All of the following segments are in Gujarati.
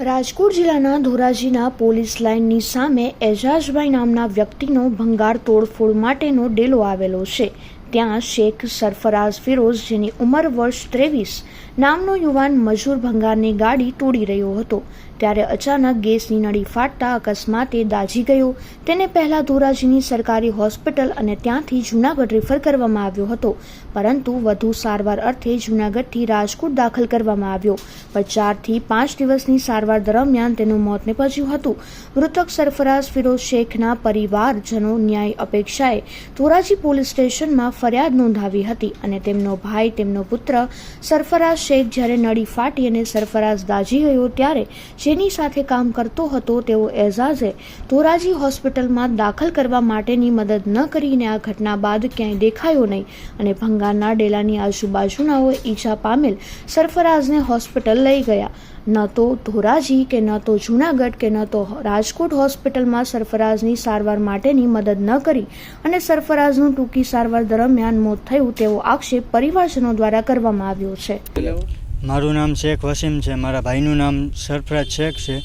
રાજકોટ જિલ્લાના ધોરાજીના પોલીસ લાઇનની સામે એજાજભાઈ નામના વ્યક્તિનો ભંગાર તોડફોડ માટેનો ડેલો આવેલો છે. ત્યાં શેખ સરફરાઝ ફિરોઝ, જેની ઉંમર વર્ષ ત્રેવીસ, નામનો યુવાન મજૂર ભંગારની ગાડી તોડી રહ્યો હતો. ત્યારે અચાનક ગેસની નળી ફાટતા અકસ્માતે દાઝી ગયો. તેને પહેલાં ધોરાજીની સરકારી હોસ્પિટલ અને ત્યાંથી જૂનાગઢ રેફર કરવામાં આવ્યો હતો. પરંતુ વધુ સારવાર અર્થે જૂનાગઢથી રાજકોટ દાખલ કરવામાં આવ્યો. પણ ચારથી પાંચ દિવસની સારવાર દરમિયાન તેનું મોત નિપજ્યું હતું. મૃતક સરફરાઝ ફિરોઝ શેખના પરિવારજનો ન્યાય અપેક્ષાએ ધોરાજી પોલીસ સ્ટેશનમાં ફરિયાદ નોંધાવી હતી અને તેમનો ભાઈ, તેમનો પુત્ર સરફરાઝ શેખ જ્યારે નળી ફાટી અને સરફરાઝ દાઝી ગયો ત્યારે જેની સાથે કામ કરતો હતો તેઓ એઝાઝે ધોરાજી હોસ્પિટલમાં દાખલ કરવા માટેની મદદ ન કરીને આ ઘટના બાદ ક્યાંય દેખાયો નહીં અને ભંગારના ડેલાની આજુબાજુનાઓએ ઈજા પામેલ સરફરાઝને હોસ્પિટલ લઈ ગયા. ન તો ધોરાજી કે ન તો જૂનાગઢ કે ન તો રાજકોટ હોસ્પિટલમાં સરફરાઝની સારવાર માટેની મદદ ન કરી અને સરફરાઝનું ટૂંકી સારવાર દરમિયાન મોત થયું તેવો આક્ષેપ પરિવારજનો દ્વારા કરવામાં આવ્યો છે. મારું નામ શેખ વસીમ છે. મારા ભાઈનું નામ સરફરાજ શેખ છે.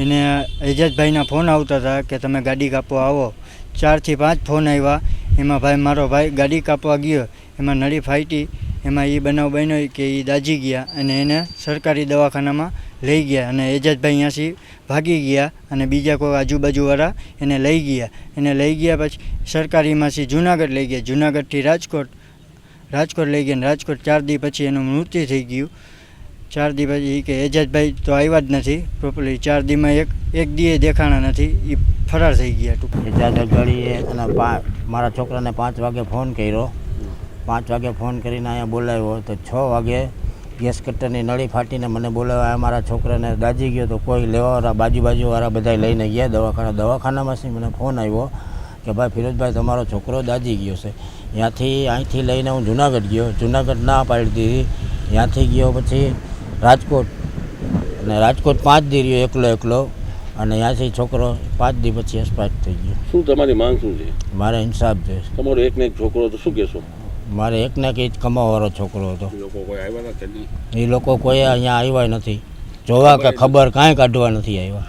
એને એજાજભાઈના ફોન આવતા હતા કે તમે ગાડી કાપવા આવો. ચારથી પાંચ ફોન આવ્યા. એમાં ભાઈ, મારો ભાઈ ગાડી કાપવા ગયો. એમાં નળી ફાટી એમાં એ બનાવ બન્યો કે એ દાજી ગયા અને એને સરકારી દવાખાનામાં લઈ ગયા અને એજાજભાઈ અહીંયાથી ભાગી ગયા અને બીજા કોઈ આજુબાજુવાળા એને લઈ ગયા. એને લઈ ગયા પછી સરકારીમાંથી જુનાગઢ લઈ ગયા. જુનાગઢથી રાજકોટ રાજકોટ લઈ ગયા રાજકોટ ચાર દી પછી એનું મૃત્યુ થઈ ગયું. ચાર દી પછી કે એજાજભાઈ તો આવ્યા જ નથી પ્રોપરલી ચાર દીમાં એક એક દીએ દેખાણા નથી. એ ફરાર થઈ ગયા એજાજ અઘાડીએ અને મારા છોકરાને પાંચ વાગે ફોન કર્યો. પાંચ વાગે ફોન કરીને અહીંયા બોલાવ્યો તો છ વાગે ગેસ કટરની નળી ફાટીને મને બોલાવ્યા મારા છોકરાને દાજી ગયો તો કોઈ લેવાવાળા બાજુ બાજુવાળા બધા લઈને ગયા દવાખાના. દવાખાનામાંથી મને ફોન આવ્યો કે ભાઈ ફિરોજભાઈ તમારો છોકરો દાજી ગયો છે. ત્યાંથી અહીંથી લઈને હું જુનાગઢ ગયો. જુનાગઢ ના પાડી દીધી. ત્યાંથી ગયો પછી રાજકોટ. અને રાજકોટ પાંચ દી રહ્યો એકલો એકલો. અને ત્યાંથી છોકરો પાંચ દી પછી એક્સપાયર થઈ ગયો. શું તમારી માંગ શું છે? મારે ઇન્સાફ છે તમારો એક ને એક છોકરો તો શું કહેશો? મારે એક ને એક કમાવાવાળો છોકરો હતો. એ લોકો કોઈ અહીંયા આવ્યા નથી. જોવા કે ખબર કાંઈ કાઢવા નથી આવ્યા.